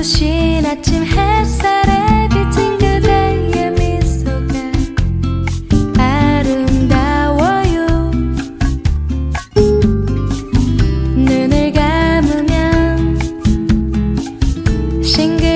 부신 아침 햇살에 비친 그대의 미소가 아름다워요. 눈을 감으면 싱글